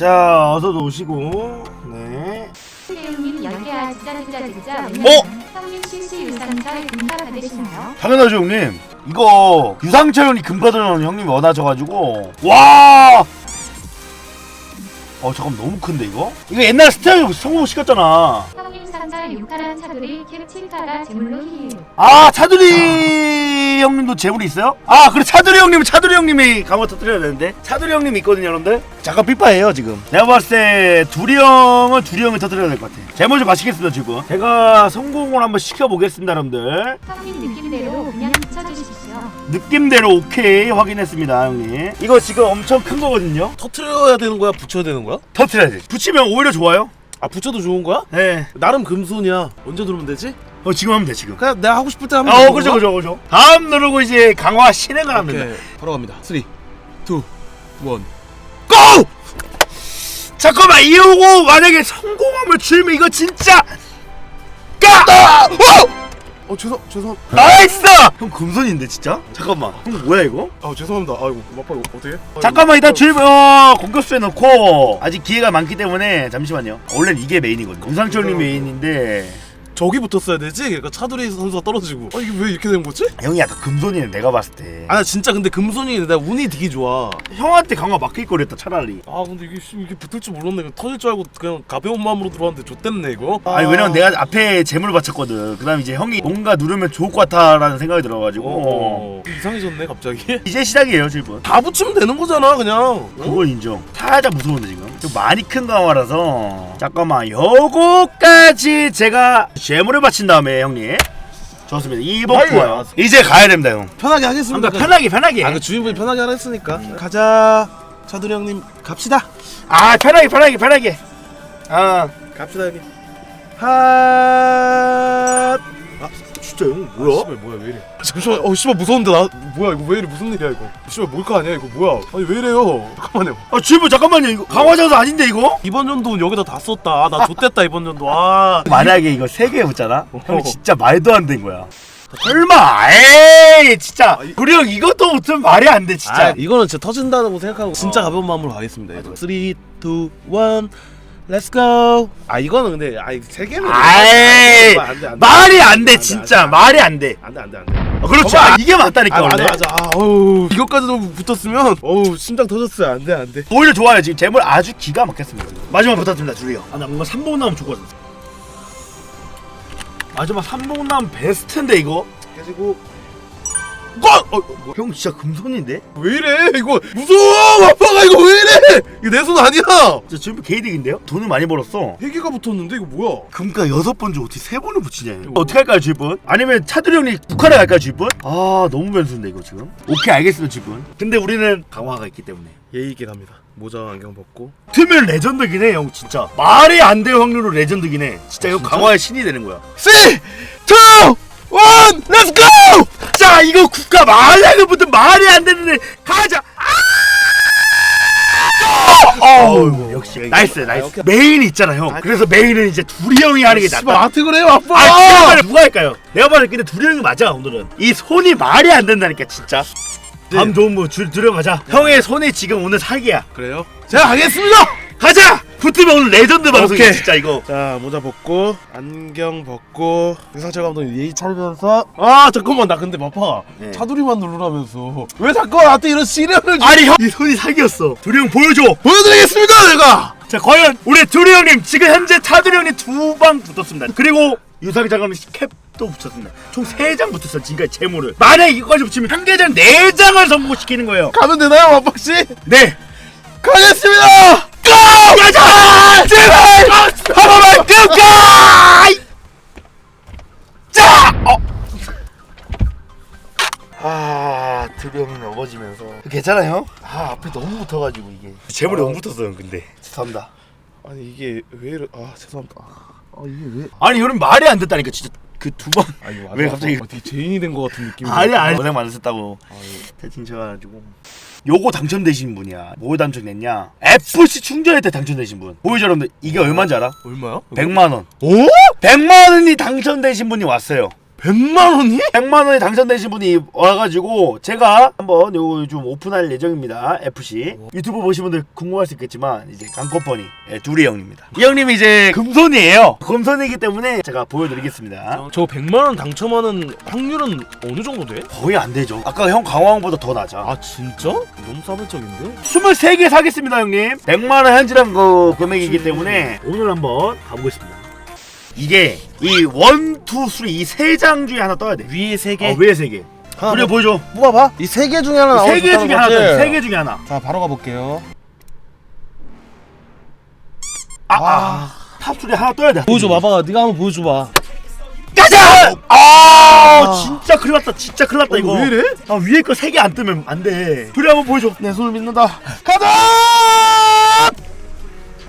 자 어서도 오시고. 네. 태용님 10개 아 진짜 진짜 진짜 어? 형님 실시 유상철 금파 받으시나요? 당연하죠 형님. 이거 유상철 형이 금파드는 형님이 원하셔가지고. 와! 어 잠깐 너무 큰데 이거? 이거 옛날 스타일 성공 시켰잖아. 형님 상잘 육하란 차돌이 캡틴카가 제물로 힐아 차두리 형님도 재물이 있어요? 아 그래 차두리 형님은 차두리 형님이 강화 터뜨려야 되는데. 차두리 형님이 있거든요 여러분들. 잠깐 삐빠예요 지금. 내가 봤을 때 두리 형은 두리 형이 터뜨려야 될 것 같아. 재물 좀 마시겠습니다 지금. 제가 성공을 한번 시켜보겠습니다 여러분들. 형님 느낌대로 그냥 붙여주십시오. 느낌대로 오케이 확인했습니다 형님. 이거 지금 엄청 큰 거거든요? 터트려야 되는 거야? 붙여야 되는 거야? 터뜨려야 돼 붙이면 오히려 좋아요 아 붙여도 좋은 거야? 네 나름 금손이야. 언제 누르면 되지? 어, 지금 하면 돼 지금 그냥 내가 하고 싶을 때 하면 어 되는 그죠 건가? 그죠 그죠 다음 누르고 이제 강화 실행을 하면 된다 오케이. 바로 갑니다. 3, 2, 1. 고! 잠깐만 이러고 만약에 성공하면 주면 이거 진짜 까! 어 죄송 죄송. 나이스! 형 금손인데 진짜? 잠깐만 형 뭐야 이거? 아 죄송합니다. 아이고 아빠 이거 어떻게? 잠깐만 일단 주면 어, 공격수에 넣고 아직 기회가 많기 때문에 잠시만요 원래는 이게 메인이거든요 공상철님 메인인데 저기 붙었어야 되지. 그러니까 차두리 선수가 떨어지고. 아 이게 왜 이렇게 된 거지? 형이 약간 금손이네 내가 봤을 때 아 나 진짜 근데 금손이 내가 운이 되게 좋아. 형한테 강화 맡길 거랬다 차라리 아 근데 이게 씨, 이게 붙을 줄 몰랐네. 그냥 터질 줄 알고 그냥 가벼운 마음으로 들어왔는데 좆됐네 이거. 아니 왜냐면 내가 앞에 재물을 바쳤거든 그 다음 이제 형이 뭔가 누르면 좋을 것 같다라는 생각이 들어가지고 어, 이상해졌네 갑자기. 이제 시작이에요 질문 다 붙이면 되는 거잖아 그냥. 어? 그건 인정. 살짝 무서운데 지금. 좀 많이 큰 강화라서 잠깐만 요거까지 제가 재물을 바친 다음에 형님. 좋습니다. 2번 빨리 좋아요. 이제 가야 됩니다 형. 편하게 하겠습니다. 그러니까 편하게 편하게. 아, 그 주인분이 편하게 하라 했으니까. 가자. 차두리 형님 갑시다. 아 편하게 편하게 편하게. 아 갑시다 형님. 하. 아, 진짜 형 뭐야? 씨발 뭐야 왜 이래? 잠시만. 어 씨발 무서운데 나 뭐야 이거 왜 이래 무슨 일이야 이거? 씨발 몰카 아니야 이거 뭐야? 아니 왜 이래요? 잠깐만요. 아 주부 잠깐만요 이거 강화 장소 아닌데 이거? 이번 연도는 여기다 다 썼다. 나 좆됐다 이번 연도. 아. 만약에 이거 세개 붙잖아? 어. 형 진짜 말도 안 된 거야. 설마 에이 진짜 아, 이- 우리 형 이것도 붙으면 말이 안 돼 진짜 아, 이거는 진짜 터진다고 생각하고 진짜 가벼운 마음으로 가겠습니다. 이거. 3, 2, 1, 렛츠 고. 아 이거는 근데 아세 개면 아이 안 돼, 안 돼. 말이 안안돼 돼, 진짜 안 돼. 말이 안 돼 안돼 안돼 안돼. 어, 그렇죠 봐봐. 아, 이게 맞다니까 아 원래 맞아 맞아. 아, 어우 이것까지도 붙었으면 어우 심장 터졌어요. 안돼 안돼. 오히려 좋아요 지금 재물 아주 기가 막혔습니다 마지막 부탁드립니다 줄이요 아나 뭔가 3번 나오면 좋거든 마지막 3번 나오면 베스트인데 이거 가지고 어, 어, 뭐, 형 진짜 금손인데? 왜 이래? 이거 무서워! 아빠가 이거 왜 이래? 이거 내 손 아니야! 진짜 지금 개이득인데요? 돈을 많이 벌었어. 세 개가 붙었는데 이거 뭐야? 금가 여섯 번 줘 어떻게 세 번을 붙이냐 이거. 어떻게 할까요 주입분? 아니면 차두리 형이 북한에 갈까요 주입분? 아 너무 변수인데 이거 지금? 오케이 알겠습니다 주입분 근데 우리는 강화가 있기 때문에. 예의 있게 갑니다. 모자 안경 벗고. 트면 레전드긴 해 형 진짜. 말이 안 될 확률로 레전드긴 해. 진짜 형 진짜? 강화의 신이 되는 거야. 3 2 1 렛츠 고 자! 이거 국가 만약에 붙은 말이 안 되는데 가자! 어우 역시 나이스 나이스. 오케이. 메인 있잖아 형. 아, 그래서 메인은 이제 두리 형이 하는 게 낫다. 아트 그래요 아빠? 아 진짜 누가 할까요? 내가 봤을 때 근데 두리 형이 맞아 오늘은. 이 손이 말이 안 된다니까 진짜. 다음 좋은 뭐 줄, 두리 형 가자. 형의 손이 지금 오늘 사기야. 그래요? 제가 가겠습니다! 가자! 붙으면 오늘 레전드 방송이야 오케이. 진짜 이거. 자 모자 벗고 안경 벗고 유상철 감독님 예의 차리면서. 아 잠깐만 나 근데 마파 네. 차두리만 누르라면서. 왜 자꾸 나한테 이런 시련을 주... 아니 형. 이 손이 사기였어. 두리 형 보여줘. 보여드리겠습니다 내가! 자 과연 우리 두리 형님 지금 현재 차두리 형님 두 방 붙었습니다. 그리고 유상 장관님 캡도 붙였습니다. 총 세 장 붙었어 지금까지 재물을. 만약에 이거까지 붙이면 한 계정 네 장을 성공시키는 거예요. 가면 되나요 마파씨? 네 가겠습니다 고! 가자! 제발! 한 번만 끝까! 자! 어. 아, 드령이 넘어지면서 괜찮아요? 아, 앞에 너무 붙어가지고 이게 재물이 너무 붙었어요, 근데 죄송합니다. 아니 이게 왜 이래 아 죄송합니다 아 이게 왜 아니, 이런 말이 안 됐다니까 진짜 그 두 번. 아니. 왜 갑자기- 아, 되게 죄인이 된 것 같은 느낌이 아니, 아니 고생 많으셨다고 아, 대충 쳐가지고. 요거 당첨되신 분이야. 뭐에 당첨됐냐? FC 충전할 때 당첨되신 분. 보이죠, 여러분들? 이게 얼마인지 알아? 얼마야? 100만 원. 오? 100만 원이 당첨되신 분이 왔어요. 100만 원이? 100만 원에 당첨되신 분이 와가지고 제가 한번 요거 좀 오픈할 예정입니다. FC 유튜브 보신 분들 궁금할 수 있겠지만 이제 강코퍼니 예, 두리 형님입니다. 이 형님이 이제 금손이에요. 금손이기 때문에 제가 보여드리겠습니다. 저 100만 원 당첨하는 확률은 어느 정도 돼? 거의 안 되죠. 아까 형 강화왕보다 더 낮아. 아 진짜? 너무 싸발적인데? 23개 사겠습니다 형님 100만 원 현질한 거 금액이기 때문에 오늘 한번 가보겠습니다 이게 이 원, 투, 쓰리 이 세 장 중에 하나 떠야 돼 위에 세 개. 어, 왜세 개? 하나 우리 보여줘 뽑아봐. 이 세 개 중에 하나 나오면 세개 중에 하나 세개 중에 하나 자 바로 가볼게요. 아, 아. 탑3 하나 떠야 돼 보여줘 봐봐. 네가 한번 보여줘 봐. 가자! 아, 아. 진짜 큰일 났다 진짜 큰일 났다 어, 이거 왜 이래? 아 위에 거 세 개 안 뜨면 안 돼 둘이 한번 보여줘 내 손을 믿는다. 가자!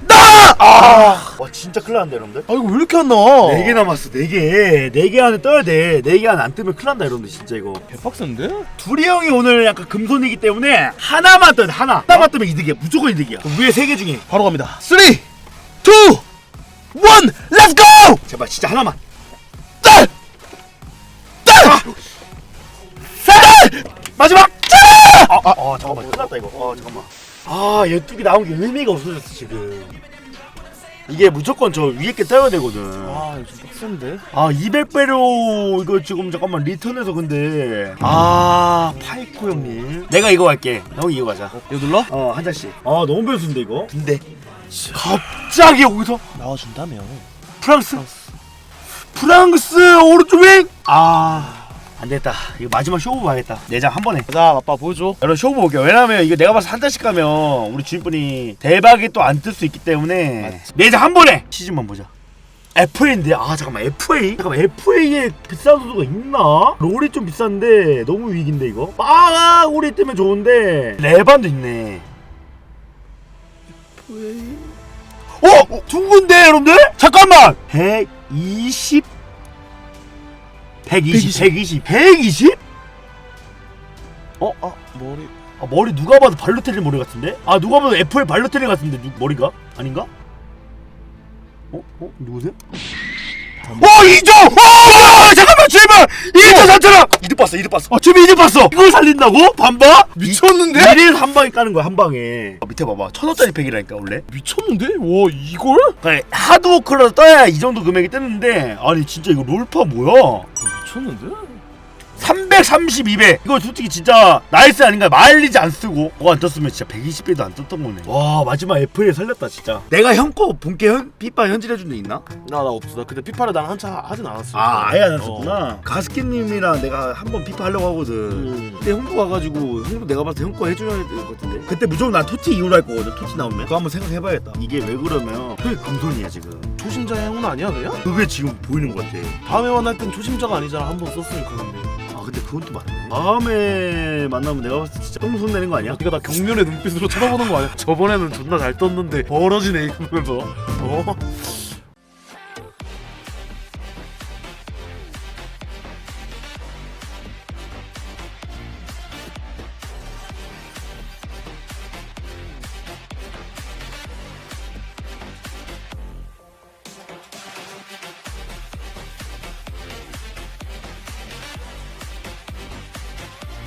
나! 아, 와 진짜 큰일 났는데 여러분들 아 이거 왜 이렇게 안 나와? 네 개 남았어 네 개. 네 개 안에 떠야 돼. 네 개 안에 안 뜨면 큰일 난다 여러분들 진짜 이거. 개빡센데? 두리 형이 오늘 약간 금손이기 때문에 하나만 떠야 돼. 하나. 하나만 뜨면 이득이야. 무조건 이득이야. 위에 세 개 중에 바로 갑니다. 3, 2, 1, 렛츠 고! 제발 진짜 하나만. 딸! 딸! 셋! 마지막. 짜! 아, 아, 어, 잠깐만. 큰일 났다 이거. 어, 잠깐만. 아, 얘뚜기 나온 게 의미가 없어졌어 지금. 이게 무조건 저 위에 게 떠야 되거든. 아 이거 좀 빡센데? 아 200배로 이거 지금 잠깐만 리턴해서 근데. 아 파이코 형님. 내가 이거 갈게. 형 이거 가자. 이거 눌러? 어 한 잔씩. 아 너무 변수인데 이거? 근데. 갑자기 여기서? 나와준다며. 프랑스. 프랑스 오른쪽 윙아 안되겠다. 이거 마지막 쇼부 봐야겠다. 내장 한 번에. 자 아빠 보여줘. 여러분 쇼부 볼게요. 왜냐면 이거 내가 봐서 한 잔씩 가면 우리 주인분이 대박이 또 안 뜰 수 있기 때문에 내장 한 번에. 시즌만 보자. FA인데 아 잠깐만 FA 잠깐만 FA에 비싼 선수가 있나? 롤이 좀 비싼데 너무 위기인데 이거? 빠울이 뜨면 좋은데. 레반도 있네. 어? 어? 둥근데 여러분들? 잠깐만! 120 120 120 120? 어? 아 머리. 아, 머리 누가 봐도 발로텔리 머리 같은데? 아 누가 봐도 애플 발로텔리 같은데 누, 머리가? 아닌가? 어? 어? 누구세요? 어 이조! 어 잠깐만 제발! 이조 산처럼! 이득 봤어 이득 봤어 어 지금 이득 봤어 이걸 살린다고? 반방? 미쳤는데? 1일 한 방에 까는 거야 한 방에 어, 밑에 봐봐 천 원짜리 팩이라니까 원래 미쳤는데? 와 이걸? 그러니까 하드워크라도 떠야 이 정도 금액이 뜨는데 아니 진짜 이거 롤파 뭐야 미쳤는데? 332배. 이거 솔직히 진짜 나이스 아닌가? 마일리지 안 쓰고. 그거 안 떴으면 진짜 120배도 안 떴던 거네. 와 마지막 애플에 살렸다 진짜. 내가 형거 본게 현, 삐빠 현질해준 데 있나? 나 나 없어. 나 그때 피파를 난 한차 하진 않았어. 아 아예 안 했었구나. 가스키님이랑 내가 한번 피파 하려고 하거든. 음. 근데 형도 와가지고 형도 내가 봤을 때 형 거 해줘야 될 것 같은데? 그때 무조건 난 토치 이후로 할 거거든 토치 나오면. 그거 한번 생각해봐야겠다. 이게 왜 그러면? 형이 금손이야 지금 초심자의 행운 아니야 그냥? 그게 지금 보이는 것 같아 다음에 만날 땐 초심자가 아니잖아. 한 번 썼으니까 근데. 아 근데 그건 또 맞네 다음에 만나면 내가 봤을 때 진짜 똥손 내는 거 아니야? 네가 나 경련의 눈빛으로 쳐다보는 거 아니야? 저번에는 존나 잘 떴는데 벌어지네 이러면서. 어?